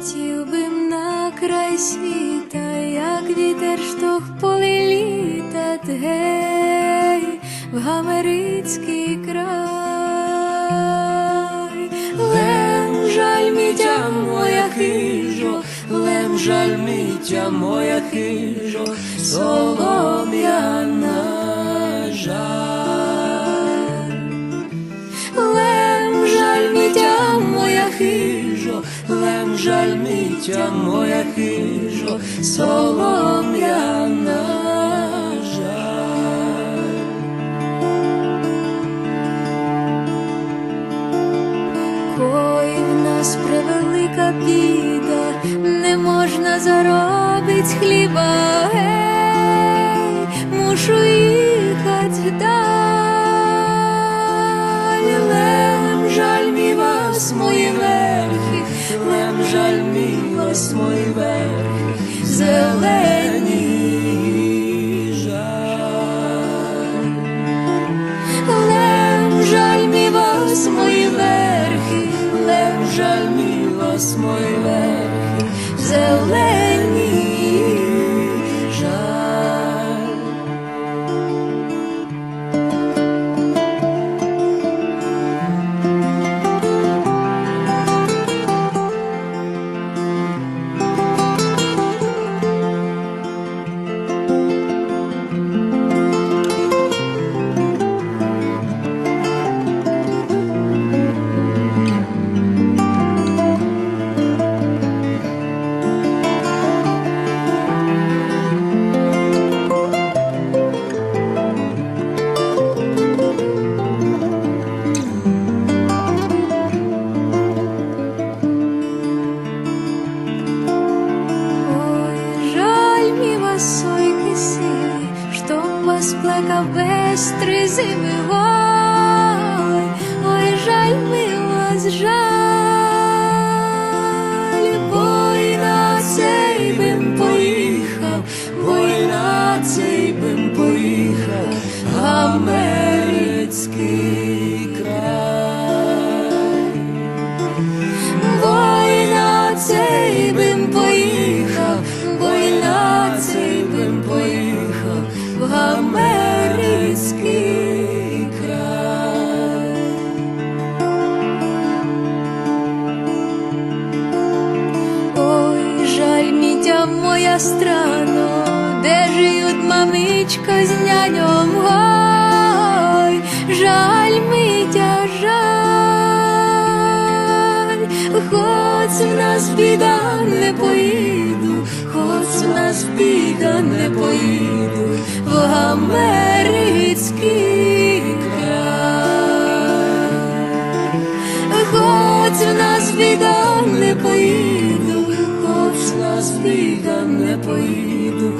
Летів би на край світа, як вітер штовх поле літа, гей, в Гамерицький край. Лем жаль мітя моя хижо, лем жаль мітя моя хижо, солом'яна жаль. Лем жаль мітя моя хижо, жаль мітя моя хижо, солом'яна жаль. Ой, в нас превелика біда, не можна заробить хліба, гей, мушу їхать вдаль. Лем жаль мій вас, мої верхи, жаль мій вас, мої верх зелені жаль. лев жаль мій вас, мої верхи, лев жаль мій вас, мої верхи, плакав без три зими. Ой, моя страно, де живуть мамичка з няньом. Ой, жаль, митя, жаль, хоч в нас біда не поїду, хоч в нас біда не поїду в Америцький край. Хоч в нас біда не поїду,